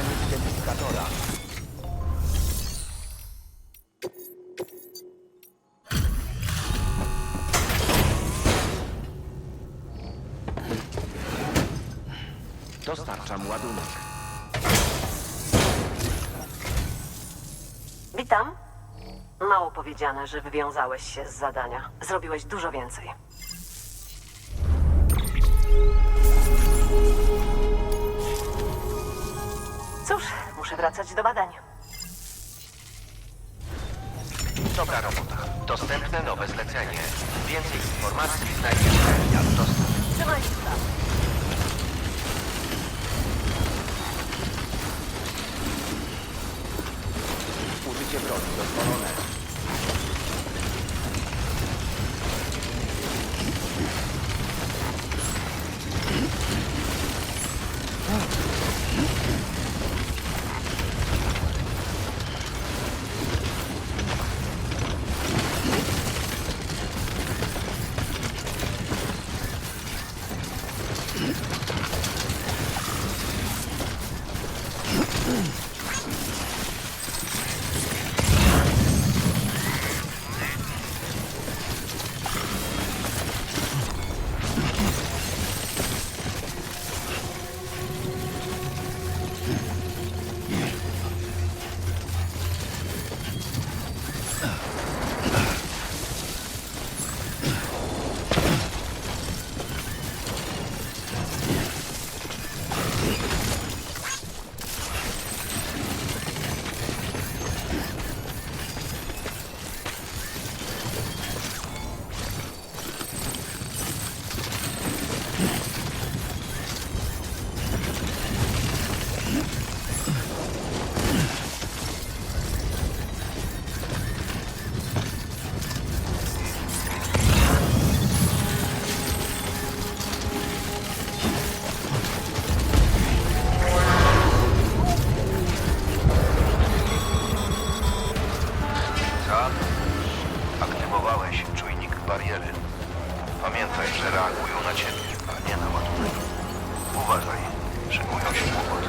Sprawdzanie identyfikatora. Dostarczam ładunek. Witam. Mało powiedziane, że wywiązałeś się z zadania. Zrobiłeś dużo więcej. Wracać do badań. Dobra robota. Dostępne nowe zlecenie. Więcej informacji znajdziesz w jak dostęp. Trzymaj się tam. Uważaj, że reagują na ciebie, a nie na ładunek. Uważaj, szykują się kłopoty.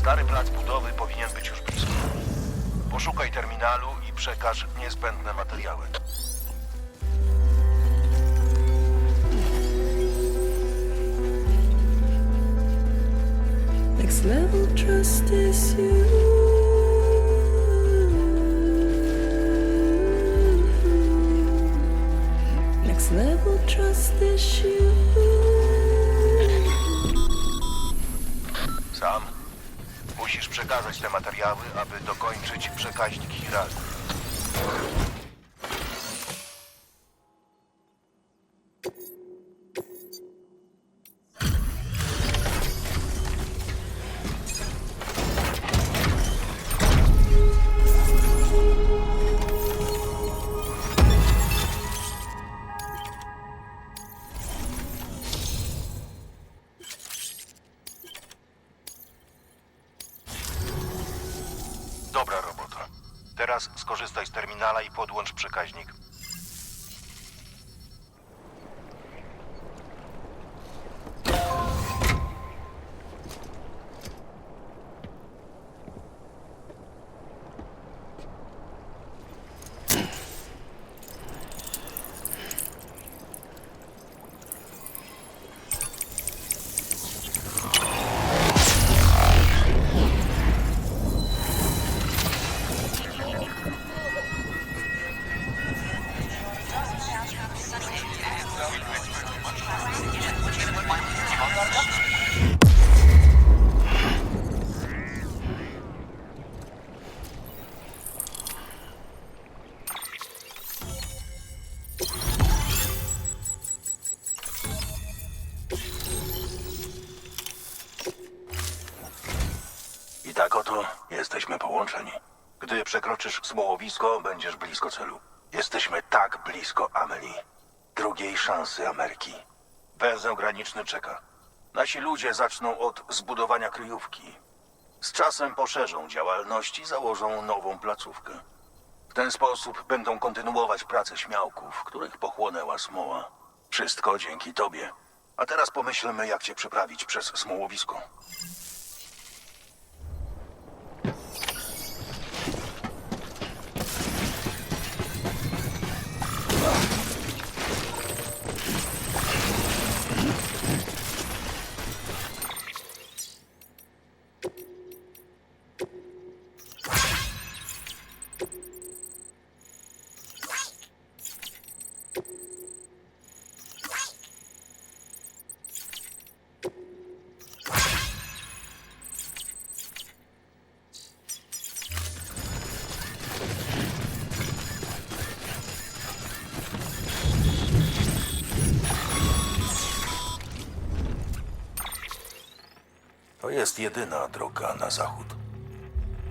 Stary plac budowy powinien być już blisko. Poszukaj terminalu i przekaż niezbędne materiały. Next level trust is you. Next level trust is you. Przekazać te materiały, aby dokończyć przekaźnik Hirali. I podłącz przekaźnik. Będziesz blisko celu. Jesteśmy tak blisko Amelie. Drugiej szansy Ameryki. Węzeł graniczny czeka. Nasi ludzie zaczną od zbudowania kryjówki. Z czasem poszerzą działalność i założą nową placówkę. W ten sposób będą kontynuować pracę śmiałków, których pochłonęła smoła. Wszystko dzięki tobie. A teraz pomyślmy, jak cię przeprawić przez smołowisko. Jedyna droga na zachód.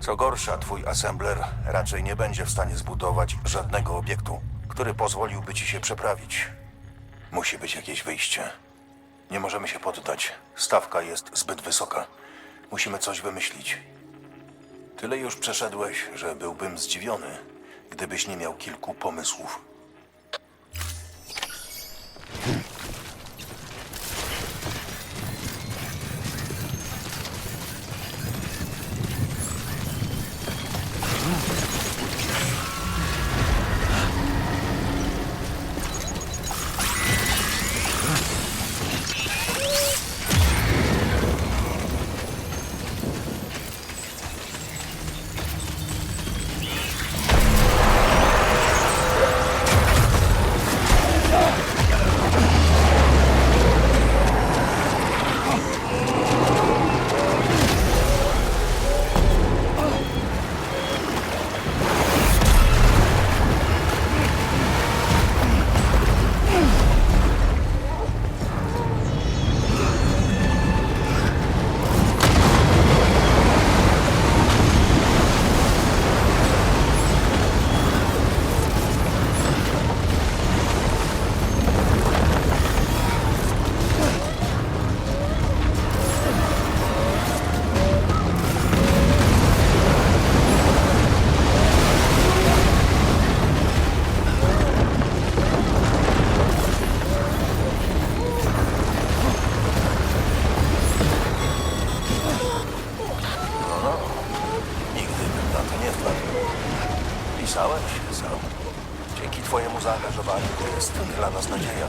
Co gorsza, twój assembler raczej nie będzie w stanie zbudować żadnego obiektu, który pozwoliłby ci się przeprawić. Musi być jakieś wyjście. Nie możemy się poddać. Stawka jest zbyt wysoka. Musimy coś wymyślić. Tyle już przeszedłeś, że byłbym zdziwiony, gdybyś nie miał kilku pomysłów. Spisałeś, Sam. Dzięki twojemu zaangażowaniu to jest dla nas nadzieja.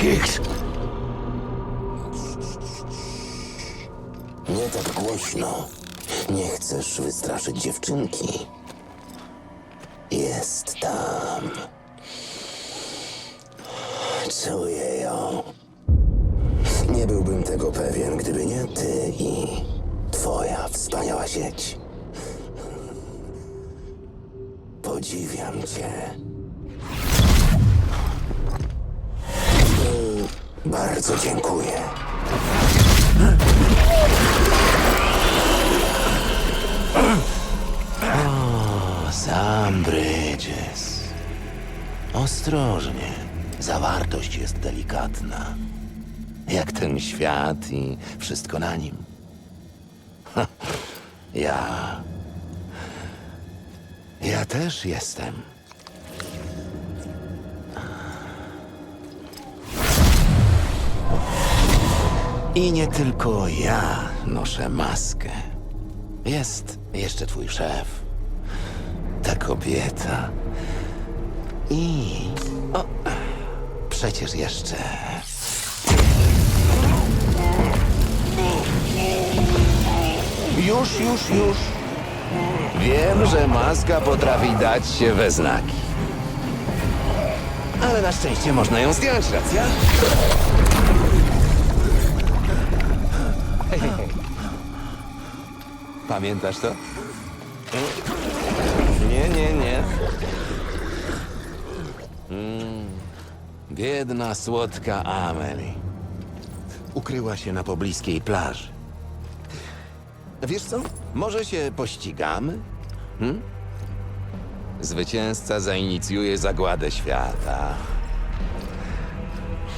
Nie tak głośno. Nie chcesz wystraszyć dziewczynki. Jest tam. Czuję ją. Nie byłbym tego pewien, gdyby nie ty i twoja wspaniała sieć. Podziwiam cię. Bardzo dziękuję. O, Sam Bridges. Ostrożnie. Zawartość jest delikatna. Jak ten świat i wszystko na nim. Ha, ja. Ja też jestem. I nie tylko ja noszę maskę. Jest jeszcze twój szef. Ta kobieta. I. O, przecież jeszcze. Już, już, już. Wiem, że maska potrafi dać się we znaki. Ale na szczęście można ją zdjąć, racja? Pamiętasz to? Nie, nie, nie. Mm, biedna, słodka Amelie. Ukryła się na pobliskiej plaży. Wiesz co? Może się pościgamy? Hm? Zwycięzca zainicjuje zagładę świata.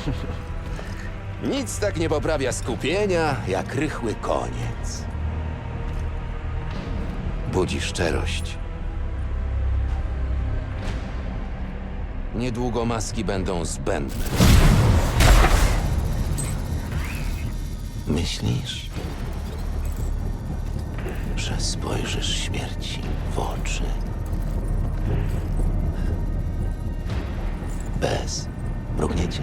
Nic tak nie poprawia skupienia, jak rychły koniec. Budzi szczerość. Niedługo maski będą zbędne. Myślisz, że spojrzysz śmierci w oczy? Bez mrugnięcia.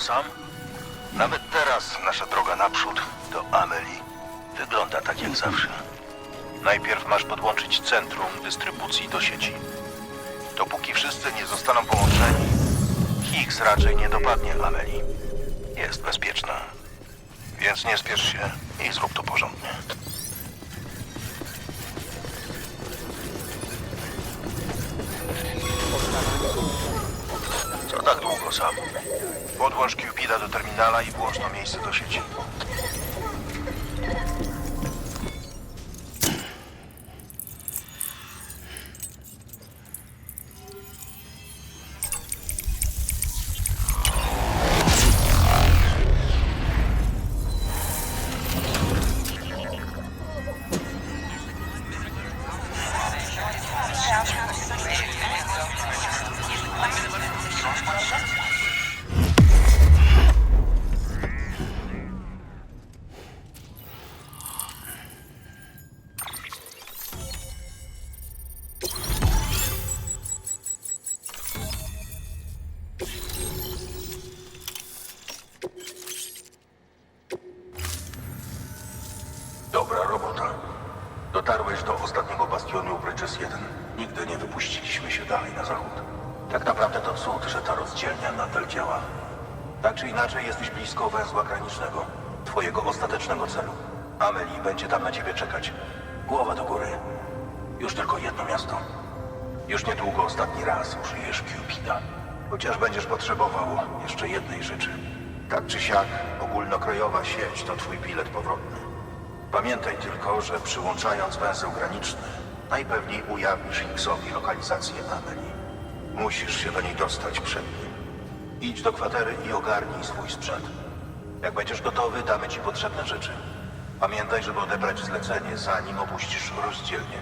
Sam? Nawet teraz nasza droga naprzód do Amelie wygląda tak jak zawsze. Najpierw masz podłączyć centrum dystrybucji do sieci. Dopóki wszyscy nie zostaną połączeni, Higgs raczej nie dopadnie Amelie. Jest bezpieczna. Więc nie spiesz się i zrób to porządnie. Co tak długo sam? Podłącz Cupida do terminala i włącz to miejsce do sieci. Do ostatniego bastionu Bridges 1. Nigdy nie wypuściliśmy się dalej na zachód. Tak naprawdę to cud, że ta rozdzielnia nadal działa. Tak czy inaczej jesteś blisko węzła granicznego. Twojego ostatecznego celu. Amelie będzie tam na ciebie czekać. Głowa do góry. Już tylko jedno miasto. Już niedługo ostatni raz użyjesz Cupida. Chociaż będziesz potrzebował jeszcze jednej rzeczy. Tak czy siak, ogólnokrajowa sieć to twój bilet powrotny. Pamiętaj tylko, że przyłączając węzeł graniczny, najpewniej ujawnisz Higgsowi lokalizację Amelie. Musisz się do niej dostać przed nim. Idź do kwatery i ogarnij swój sprzęt. Jak będziesz gotowy, damy ci potrzebne rzeczy. Pamiętaj, żeby odebrać zlecenie, zanim opuścisz rozdzielnię.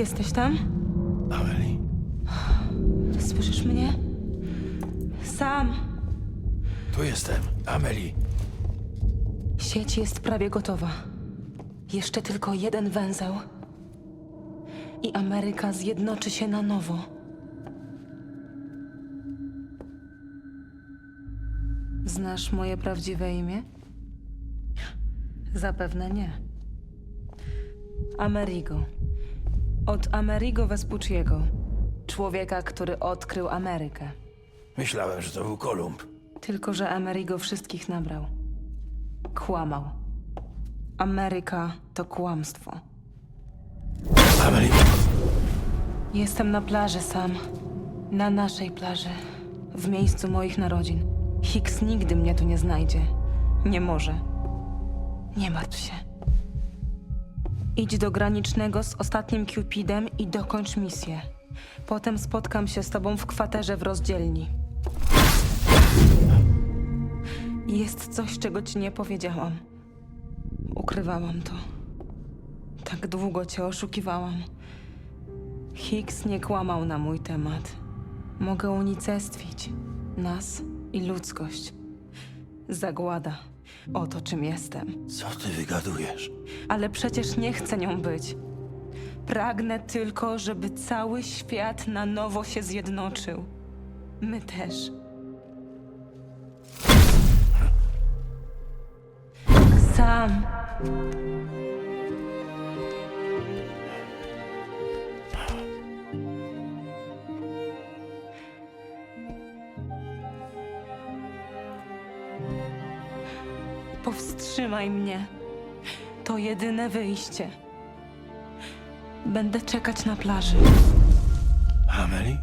Jesteś tam? Amelie. Słyszysz mnie? Sam! Tu jestem, Amelie. Sieć jest prawie gotowa. Jeszcze tylko jeden węzeł. i Ameryka zjednoczy się na nowo. Znasz moje prawdziwe imię? Zapewne nie. Amerigo. Od Amerigo Vespucciego. Człowieka, który odkrył Amerykę. Myślałem, że to był Kolumb. Tylko, że Amerigo wszystkich nabrał. Kłamał. Ameryka to kłamstwo. Amelie, Jestem na plaży sam. Na naszej plaży. W miejscu moich narodzin. Hicks nigdy mnie tu nie znajdzie. Nie może. Nie martw się. Idź do granicznego z ostatnim Cupidem i dokończ misję. Potem spotkam się z tobą w kwaterze w rozdzielni. Jest coś, czego ci nie powiedziałam. Ukrywałam to. Tak długo cię oszukiwałam. Hicks nie kłamał na mój temat. Mogę unicestwić nas i ludzkość. Zagłada. Oto czym jestem. co ty wygadujesz? Ale przecież nie chcę nią być. Pragnę tylko, żeby cały świat na nowo się zjednoczył. My też. Sam. Powstrzymaj mnie. To jedyne wyjście. Będę czekać na plaży. Amelie?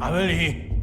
Amelie!